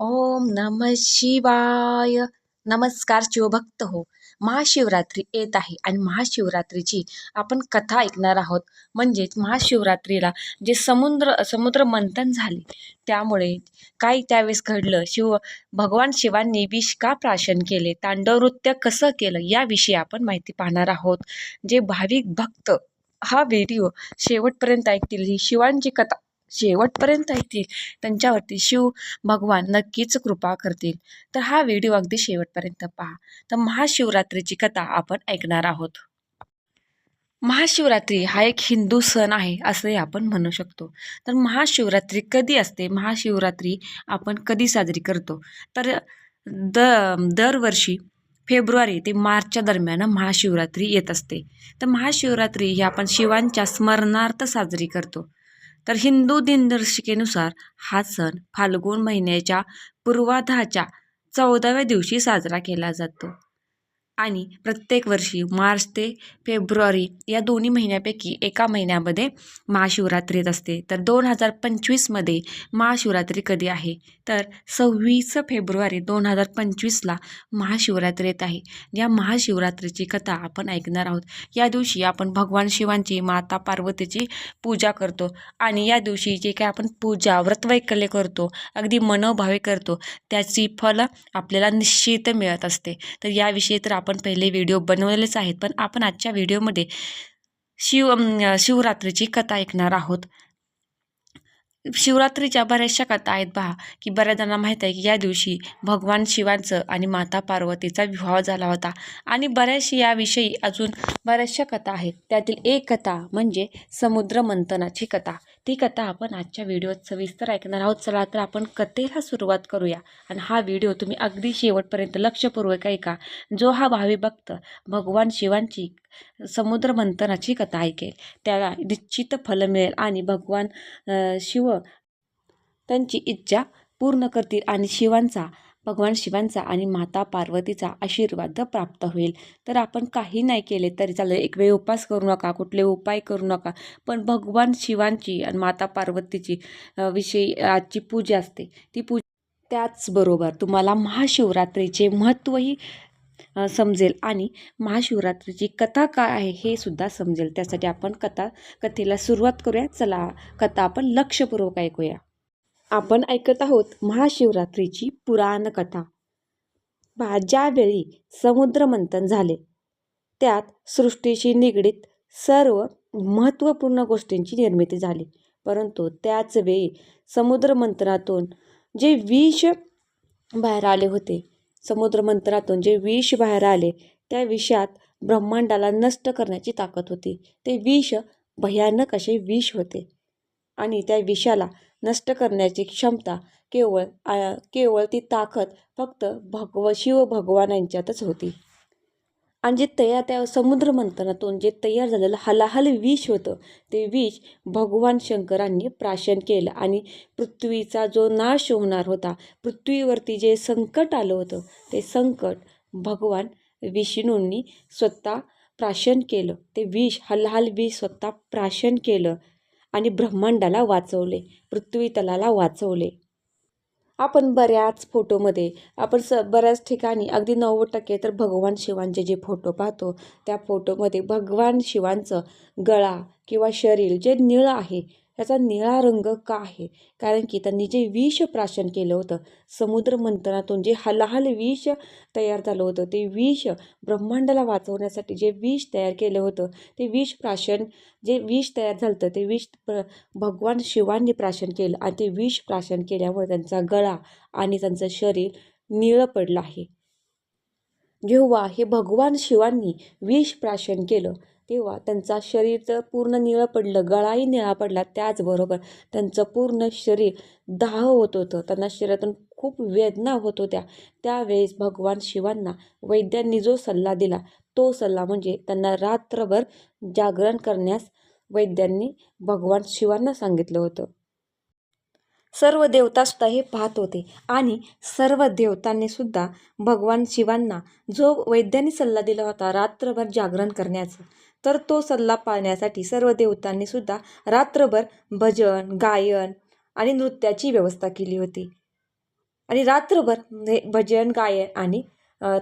ओम नम शिवाय. नमस्कार शिवभक्त हो. महाशिवरात्री येत आहे आणि महाशिवरात्रीची आपण कथा ऐकणार आहोत. म्हणजेच महाशिवरात्रीला जे समुद्र समुद्र मंथन झाले त्यामुळे काय त्यावेळेस घडलं? शिव भगवान शिवांनी विष का प्राशन केले. तांडव नृत्य कसं केलं? याविषयी आपण माहिती पाहणार आहोत. जे भाविक भक्त हा व्हिडिओ शेवटपर्यंत ऐकतील ही शिवांची कथा. शेवटपर्यंत ऐकतील त्यांच्यावरती शिव भगवान नक्कीच कृपा करतील. तर हा व्हिडिओ अगदी शेवटपर्यंत पहा. तर महाशिवरात्रीची कथा आपण ऐकणार आहोत. महाशिवरात्री हा एक हिंदू सण आहे असे आपण म्हणू शकतो. तर महाशिवरात्री कधी असते? महाशिवरात्री आपण कधी साजरी करतो? तर द दरवर्षी फेब्रुवारी ते मार्चच्या दरम्यान महाशिवरात्री येत असते. तर महाशिवरात्री ही आपण शिवांच्या स्मरणार्थ साजरी करतो. तर हिंदू दिनदर्शिकेनुसार हा सण फाल्गुन महिन्याच्या पूर्वाधाच्या चौदाव्या दिवशी साजरा केला जातो. आणि प्रत्येक वर्षी मार्च ते फेब्रुवारी या दोन्ही महिन्यापैकी एका महिन्यामध्ये महाशिवरात्री येत असते. तर दोन हजार पंचवीसमध्ये महाशिवरात्री कधी आहे? तर सव्वीस फेब्रुवारी दोन हजार पंचवीसला महाशिवरात्री येत आहे. या महाशिवरात्रीची कथा आपण ऐकणार आहोत. या दिवशी आपण भगवान शिवांची माता पार्वतीची पूजा करतो आणि या दिवशी जे काय आपण पूजा व्रतवैकल्य करतो अगदी मनोभावे करतो त्याची फल आपल्याला निश्चित मिळत असते. तर याविषयी तर आपण आपण पहिले व्हिडिओ बनवलेलेच आहेत पण आपण आजच्या व्हिडिओमध्ये शिव शिवरात्रीची कथा ऐकणार आहोत. शिवरात्रीच्या बऱ्याचशा कथा आहेत पहा की बऱ्याच जणांना माहीत आहे की या दिवशी भगवान शिवांचं आणि माता पार्वतीचा विवाह झाला होता. आणि बऱ्याचशा याविषयी अजून बऱ्याचशा कथा आहेत. त्यातील एक कथा म्हणजे समुद्र मंथनाची कथा. ती कथा आपण आजच्या व्हिडिओत सविस्तर ऐकणार आहोत. चला तर आपण कथेला सुरुवात करूया. आणि हा व्हिडिओ तुम्ही अगदी शेवटपर्यंत लक्षपूर्वक ऐका. जो हा भावी भक्त भगवान शिवांची समुद्र मंथनाची कथा ऐकेल. त्याला निश्चित फल मिळेल आणि भगवान शिव त्यांची इच्छा पूर्ण करतील आणि शिवांचा भगवान शिवांचा आणि माता पार्वतीचा आशीर्वाद प्राप्त होईल. तर आपण काही नाही केले तरी चालेल. एक वेळ उपास करू नका कुठले उपाय करू नका. पण भगवान शिवांची आणि माता पार्वतीची विषयी आजची पूजा असते. ती पूजा त्याचबरोबर तुम्हाला महाशिवरात्रीचे महत्त्वही समजेल आणि महाशिवरात्रीची कथा काय आहे हे सुद्धा समजेल. त्यासाठी आपण कथा कथेला सुरुवात करूया. चला कथा आपण लक्षपूर्वक ऐकूया. आपण ऐकत आहोत महाशिवरात्रीची पुराण कथा. ज्यावेळी समुद्रमंथन झाले. त्यात सृष्टीशी निगडीत सर्व महत्त्वपूर्ण गोष्टींची निर्मिती झाली. परंतु त्याच वेळी समुद्रमंथनातून जे विष बाहेर आले होते समुद्रमंथनातून जे विष बाहेर आले त्या विषात ब्रह्मांडाला नष्ट करण्याची ताकद होती. ते विष भयानक असे विष होते. आणि त्या विषाला नष्ट करण्याची क्षमता केवळ केवळ ती ताकद फक्त भगव शिव भगवान यांच्यातच होती. आणि जे तयार त्या समुद्र मंथनातून जे तयार झालेलं हलाहल विष होतं ते विष भगवान शंकरांनी प्राशन केलं आणि पृथ्वीचा जो नाश होणार होता पृथ्वीवरती जे संकट आलं होतं ते संकट भगवान विष्णूंनी स्वतः प्राशन केलं. ते विष हलाहल विष स्वतः प्राशन केलं. आणि ब्रह्मांडाला वाचवले पृथ्वी तलाला वाचवले. आपण बऱ्याच फोटोमध्ये आपण स बऱ्याच ठिकाणी अगदी नव्वद टक्के तर भगवान शिवांचे जे फोटो पाहतो त्या फोटोमध्ये भगवान शिवांचं गळा किंवा शरीर जे निळं आहे ह्याचा निळा रंग का आहे? कारण की त्यांनी जे विष प्राशन केलं होतं समुद्र मंथनातून जे हलाहल विष तयार झालं होतं ते विष ब्रह्मांडाला वाचवण्यासाठी जे विष तयार केलं होतं ते विष प्राशन जे विष तयार झालं होतं ते विष प्र भगवान शिवांनी प्राशन केलं आणि ते विष प्राशन केल्यामुळे त्यांचा गळा आणि त्यांचं शरीर निळं पडलं आहे. जेव्हा हे भगवान शिवांनी विष प्राशन केलं तेव्हा त्यांचा शरीर तर पूर्ण निळं पडलं गळाही निळा पडला त्याचबरोबर त्यांचं पूर्ण शरीर दाह होत होतं. त्यांना शरीरातून खूप वेदना होत होत्या. त्यावेळेस भगवान शिवांना वैद्यांनी जो सल्ला दिला तो सल्ला म्हणजे त्यांना रात्रभर जागरण करण्यास वैद्यांनी भगवान शिवांना सांगितलं होतं. सर्व देवतासुद्धा हे पाहत होते आणि सर्व देवतांनी सुद्धा भगवान शिवांना जो वैद्यांनी सल्ला दिला होता रात्रभर जागरण करण्याचं तर तो सल्ला पाळण्यासाठी सर्व देवतांनी सुद्धा रात्रभर भजन गायन आणि नृत्याची व्यवस्था केली होती. आणि रात्रभर हे भजन गायन आणि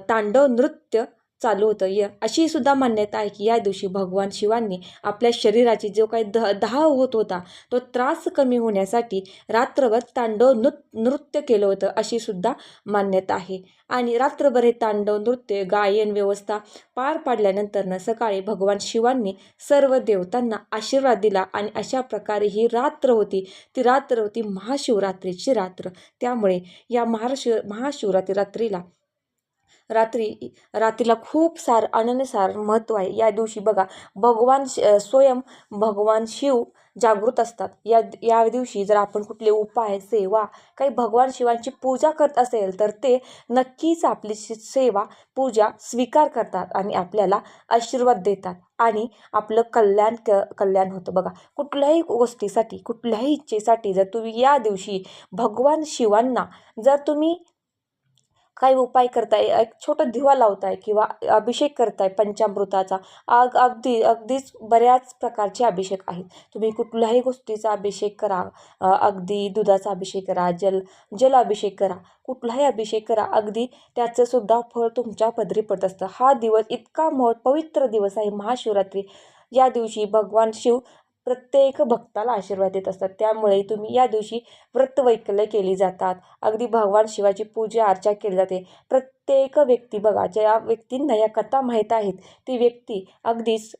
तांडव नृत्य चालू होतं. य अशी सुद्धा मान्यता आहे की या दिवशी भगवान शिवांनी आपल्या शरीराची जो काही द दाह होत होता तो त्रास कमी होण्यासाठी रात्रभर तांडव नृ नृत्य केलं होतं अशी सुद्धा मान्यता आहे. आणि रात्रभर हे तांडव नृत्य गायन व्यवस्था पार पाडल्यानंतरनं सकाळी भगवान शिवांनी सर्व देवतांना आशीर्वाद दिला आणि अशा प्रकारे ही रात्र होती. ती रात्र होती महाशिवरात्रीची रात्र. त्यामुळे या महाशिव महाशिवरात्री रात्रीला रात्री रात्रीला खूप सार अनन्यसार महत्त्व आहे. या दिवशी बघा भगवान श स्वयं भगवान शिव जागृत असतात. या या दिवशी जर आपण कुठले उपाय सेवा काही भगवान शिवांची पूजा करत असेल तर ते नक्कीच आपली सेवा पूजा स्वीकार करतात आणि आपल्याला आशीर्वाद देतात. आणि आपलं कल्याण क कल्याण होतं. बघा कुठल्याही गोष्टीसाठी कुठल्याही इच्छेसाठी जर तुम्ही या दिवशी भगवान शिवांना जर तुम्ही काही उपाय करताय? एक छोटा दिवा लावताय किंवा अभिषेक करताय पंचामृताचा. अग अगदी अगदीच बऱ्याच प्रकारचे अभिषेक आहेत. तुम्ही कुठल्याही गोष्टीचा अभिषेक करा. अगदी दुधाचा अभिषेक करा जल जल अभिषेक करा. कुठलाही अभिषेक करा अगदी त्याचं सुद्धा फळ तुमच्या पदरी पडत असतं. हा दिवस इतका म पवित्र दिवस आहे. महाशिवरात्री. या दिवशी भगवान शिव प्रत्येक भक्ताला आशीर्वाद देत असतात. त्यामुळे तुम्ही या दिवशी व्रतवैकल्य केली जातात. अगदी भगवान शिवाची पूजा अर्चा केली जाते. प्रत्येक व्यक्ती बघा ज्या व्यक्तींना या कथा माहीत आहेत ती व्यक्ती अगदीच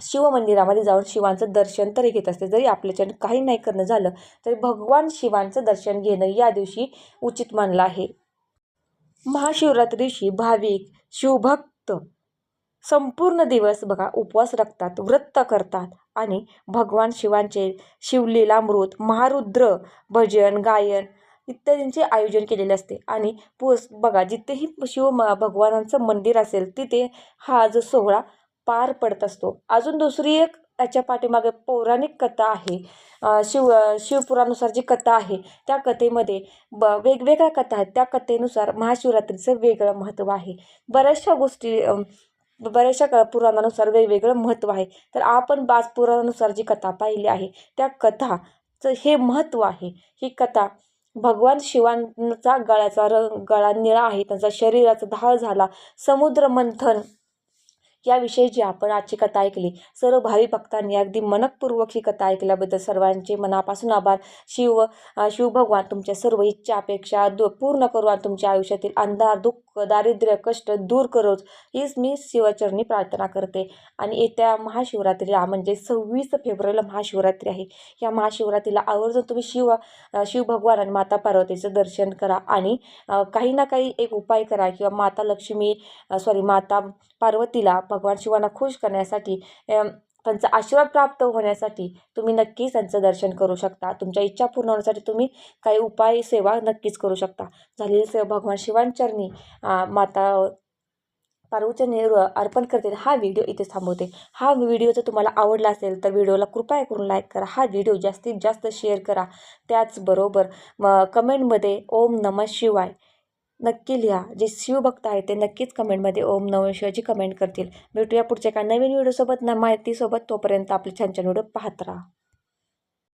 शिवमंदिरामध्ये जाऊन शिवांचं दर्शन तरी घेत असते. जरी आपल्याच्यानं काही नाही करणं झालं तरी भगवान शिवांचं दर्शन घेणं या दिवशी उचित मानलं आहे. महाशिवरात्री दिवशी भाविक शिवभक्त संपूर्ण दिवस बघा उपवास राखतात व्रत करतात आणि भगवान शिवांचे शिवलीलामृत महारुद्र भजन गायन इत्यादींचे आयोजन केलेले असते. आणि पुस बघा जिथेही शिव भगवानांचं मंदिर असेल तिथे हा जो सोहळा पार पडत असतो. अजून दुसरी एक त्याच्या पाठीमागे पौराणिक कथा आहे. शिव शिवपुरानुसार जी कथा आहे त्या कथेमध्ये ब वेगवेगळ्या कथा आहेत. त्या कथेनुसार महाशिवरात्रीचं वेगळं महत्त्व आहे. बऱ्याचशा गोष्टी बऱ्याचशा क पुराणानुसार वेगवेगळं महत्त्व आहे. तर आपण बाज पुराणानुसार जी कथा पाहिली आहे त्या कथाचं हे महत्त्व आहे. ही कथा भगवान शिवांचा गळ्याचा रंग गळा निळा आहे त्यांचा शरीराचा धाळ झाला. समुद्र मंथन याविषयी जी आपण आजची कथा ऐकली सर्व भावी भक्तांनी अगदी मनपूर्वक ही कथा ऐकल्याबद्दल सर्वांचे मनापासून आभार. शिव शिवभगवान तुमच्या सर्व इच्छा अपेक्षा दु पूर्ण करू आणि तुमच्या आयुष्यातील अंधार दुःख दारिद्र्य कष्ट दूर करोच हीच मी शिवचरणी प्रार्थना करते. आणि येत्या महाशिवरात्रीला म्हणजे सव्वीस फेब्रुवारीला महाशिवरात्री आहे. या महाशिवरात्रीला आवर्जून तुम्ही शिव शिवभगवान आणि माता पार्वतीचं दर्शन करा आणि काही ना काही एक उपाय करा किंवा माता लक्ष्मी सॉरी माता पार्वतीला भगवान शिवांना खुश करण्यासाठी त्यांचा आशीर्वाद प्राप्त होण्यासाठी तुम्ही नक्कीच त्यांचं दर्शन करू शकता. तुमच्या इच्छा पूर्ण होण्यासाठी तुम्ही काही उपाय सेवा नक्कीच करू शकता. झालेली सेवा भगवान शिवांचरणी माता माता पार्वतीने अर्पण करते हा व्हिडिओ इथे थांबवते. हा व्हिडिओ जर तुम्हाला आवडला असेल तर व्हिडिओला कृपया करून लाईक करा. हा व्हिडिओ जास्तीत जास्त शेअर करा. त्याचबरोबर म कमेंटमध्ये ओम नम शिवाय नक्की लिहा. जे शिवभक्त आहेत ते नक्कीच कमेंटमध्ये ओम नम शिवाजी कमेंट करतील. भेटूया पुढच्या एका नवीन व्हिडिओसोबत. ना माहितीसोबत तोपर्यंत आपले छान छान व्हिडिओ पाहत राहा.